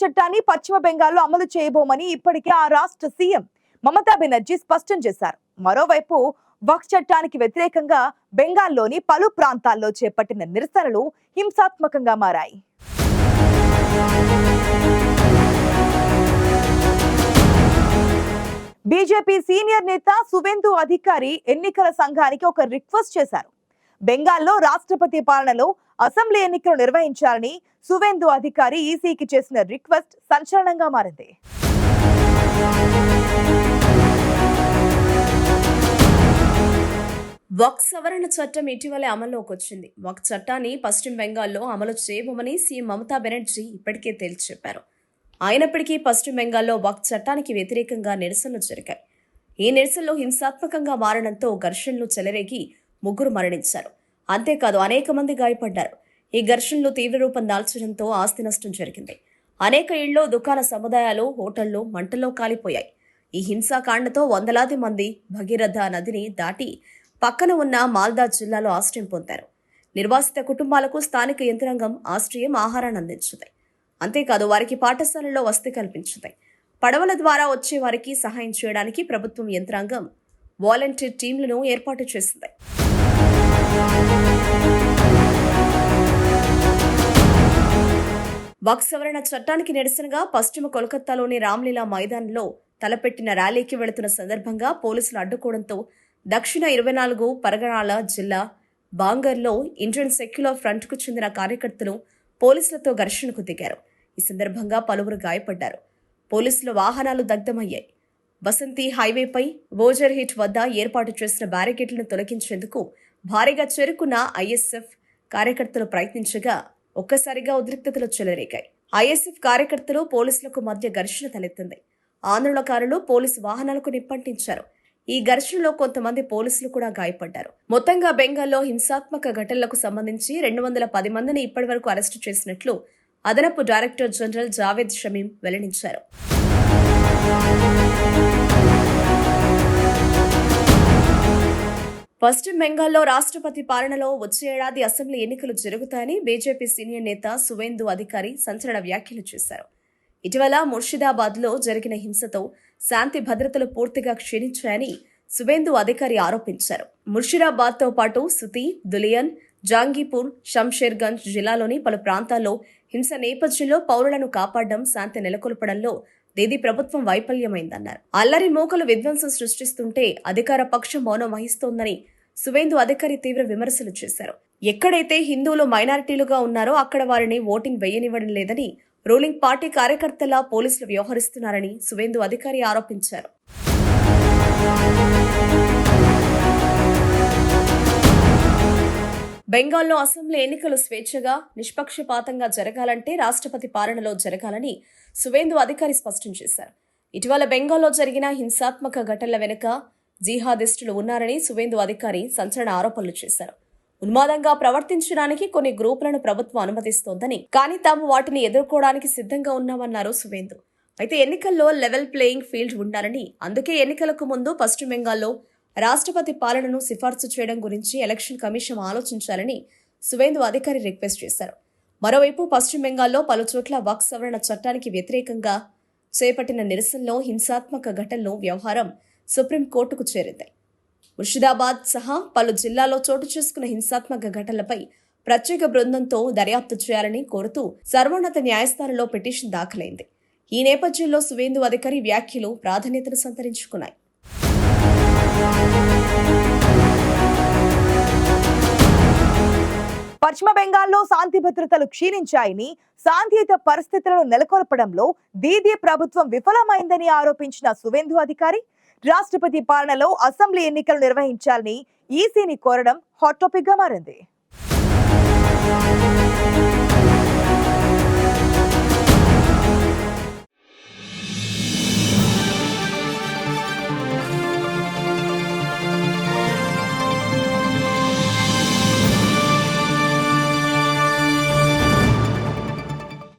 చట్టాన్ని పశ్చిమ బెంగాల్లో అమలు చేయబోమని ఇప్పటికే ఆ రాష్ట్ర సీఎం మమతా బెనర్జీ స్పష్టం చేశారు. మరోవైపు వక్ చట్టానికి వ్యతిరేకంగా బెంగాల్లోని పలు ప్రాంతాల్లో చేపట్టిన నిరసనలు హింసాత్మకంగా మారాయి. బీజేపీ సీనియర్ నేత సువేందు అధికారి ఎన్నికల సంఘానికి ఒక రిక్వెస్ట్ చేశారు. బెంగాల్లో రాష్ట్రపతి పాలనలో అసెంబ్లీ ఎన్నికలు నిర్వహించాలని సువేందు అధికారి ఈసీకి చేసిన రిక్వెస్ట్ సంచలనంగా మారింది. వక్ సవరణ చట్టం ఇటీవలే అమల్లోకి వచ్చింది. వక్ చట్టాన్ని పశ్చిమ బెంగాల్లో అమలు చేయబోమని సీఎం మమతా బెనర్జీ ఇప్పటికే తేల్చి చెప్పారు. అయినప్పటికీ పశ్చిమ బెంగాల్లో వక్ చట్టానికి వ్యతిరేకంగా నిరసనలు జరిగాయి. ఈ నిరసనలు హింసాత్మకంగా మారడంతో ఘర్షణలు చెలరేగి ముగ్గురు మరణించారు. అంతేకాదు అనేక మంది గాయపడ్డారు. ఈ ఘర్షణలు తీవ్ర రూపం దాల్చడంతో ఆస్తి నష్టం జరిగింది. అనేక ఇళ్ళు దుకాణ సముదాయాలు హోటళ్ళు మంటల్లో కాలిపోయాయి. ఈ హింసాకాండతో వందలాది మంది భగీరథ నదిని దాటి పక్కన ఉన్న మాల్దా జిల్లాలో ఆశ్రయం పొందారు. నిర్వాసిత కుటుంబాలకు స్థానిక యంత్రాంగం ఆశ్రయం ఆహారాన్ని అందించింది. అంతేకాదు వారికి పాఠశాలలో వసతి కల్పించింది. పడవల ద్వారా వచ్చే వారికి సహాయం చేయడానికి ప్రభుత్వం యంత్రాంగం వాలంటీర్ టీంలను ఏర్పాటు చేసింది. వక్ సవరణ చట్టానికి నిరసనగా పశ్చిమ కోల్కతాలోని రామ్లీలా మైదానంలో తలపెట్టిన ర్యాలీకి వెళుతున్న సందర్భంగా పోలీసులు అడ్డుకోవడంతో దక్షిణ ఇరవై నాలుగు పరగణాల జిల్లా బాంగర్లో ఇండియన్ సెక్యులర్ ఫ్రంట్కు చెందిన కార్యకర్తలు పోలీసులతో ఘర్షణకు దిగారు. ఈ సందర్భంగా పలువురు గాయపడ్డారు. పోలీసుల వాహనాలు దగ్ధమయ్యాయి. వసంతి హైవేపై ఓజర్ హిట్ వద్ద ఏర్పాటు చేసిన బ్యారికేడ్లను తొలగించేందుకు భారీగా చేరుకున్న ఐఎస్ఎఫ్ కార్యకర్తలు ప్రయత్నించగా ఒక్కసారిగా ఉద్రిక్తతలు చెలరేగాయి. ఐఎస్ఎఫ్ కార్యకర్తలు పోలీసులకు మధ్య ఘర్షణ తలెత్తింది. ఆందోళనకారులు పోలీసు వాహనాలకు నిప్పంటించారు. ఈ ఘర్షణలో కొంతమంది పోలీసులు కూడా గాయపడ్డారు. మొత్తంగా బెంగాల్లో హింసాత్మక ఘటనలకు సంబంధించి రెండు వందల పది మందిని ఇప్పటివరకు అరెస్టు చేసినట్లు అదనపు డైరెక్టర్ జనరల్ జావేద్ షమీం వెల్లడించారు. పశ్చిమ బెంగాల్లో రాష్ట్రపతి పాలనలో వచ్చే ఏడాది అసెంబ్లీ ఎన్నికలు జరుగుతాయని బీజేపీ సీనియర్ నేత సువేందు అధికారి సంచలన వ్యాఖ్యలు చేశారు. ఇటీవల ముర్షిదాబాద్లో జరిగిన హింసతో శాంతి భద్రతలు పూర్తిగా క్షీణించాయని సువేందు అధికారి ఆరోపించారు. ముర్షిదాబాద్తో పాటు సుతి దులియన్ జాంగీపూర్ షంషేర్గంజ్ జిల్లాలోని పలు ప్రాంతాల్లో హింస నేపథ్యంలో పౌరులను కాపాడడం శాంతి నెలకొల్పడంలో దీది ప్రభుత్వం వైఫల్యమైందన్నారు. అల్లరి మూకలు విధ్వంసం సృష్టిస్తుంటే అధికార పక్షం మౌనం వహిస్తోందని సువేందు అధికారి తీవ్ర విమర్శలు చేశారు. ఎక్కడైతే హిందువులు మైనారిటీలుగా ఉన్నారో అక్కడ వారిని ఓటింగ్ వేయనివ్వడం లేదని రూలింగ్ పార్టీ కార్యకర్తలా పోలీసులు వ్యవహరిస్తున్నారని సువేందు అధికారి ఆరోపించారు. బెంగాల్లో అసెంబ్లీ ఎన్నికలు స్వేచ్ఛగా నిష్పక్షపాతంగా జరగాలంటే రాష్ట్రపతి పాలనలో జరగాలని సువేందు అధికారి స్పష్టం చేశారు. ఇటీవల బెంగాల్లో జరిగిన హింసాత్మక ఘటనల వెనుక జీహాదిస్టులు ఉన్నారని సువేందు అధికారి సంచలన ఆరోపణలు చేశారు. ఉన్మాదంగా ప్రవర్తించడానికి కొన్ని గ్రూపులను ప్రభుత్వం అనుమతిస్తోందని కానీ తాము వాటిని ఎదుర్కోవడానికి సిద్ధంగా ఉన్నామన్నారు సువేందు. అయితే ఎన్నికల్లో లెవెల్ ప్లేయింగ్ ఫీల్డ్ ఉండాలని అందుకే ఎన్నికలకు ముందు పశ్చిమ బెంగాల్లో రాష్ట్రపతి పాలనను సిఫార్సు చేయడం గురించి ఎలక్షన్ కమిషన్ ఆలోచించాలని సువేందు అధికారి రిక్వెస్ట్ చేశారు. మరోవైపు పశ్చిమ బెంగాల్లో పలు చోట్ల సవరణ చట్టానికి వ్యతిరేకంగా చేపట్టిన నిరసనలో హింసాత్మక ఘటనలు వ్యవహారం సుప్రీంకోర్టుకు చేరింది. ముర్షిదాబాద్ సహా పలు జిల్లాల్లో చోటు చేసుకున్న హింసాత్మక ఘటనలపై ప్రత్యేక బృందంతో దర్యాప్తు చేయాలని కోరుతూ సర్వోన్నత న్యాయస్థానంలో పిటిషన్ దాఖలైంది. ఈ నేపథ్యంలో సువేందు అధికారి వ్యాఖ్యలు ప్రాధాన్యతను సంతరించుకున్నాయి. పశ్చిమ బెంగాల్లో శాంతి భద్రతలు క్షీణించాయని శాంతియుత పరిస్థితులను నెలకొల్పడంలో దీదీ ప్రభుత్వం విఫలమైందని ఆరోపించిన సువేందు అధికారి రాష్ట్రపతి పాలనలో అసెంబ్లీ ఎన్నికలు నిర్వహించాలని ఈసీని కోరడం హాట్ టాపిక్గా మారింది.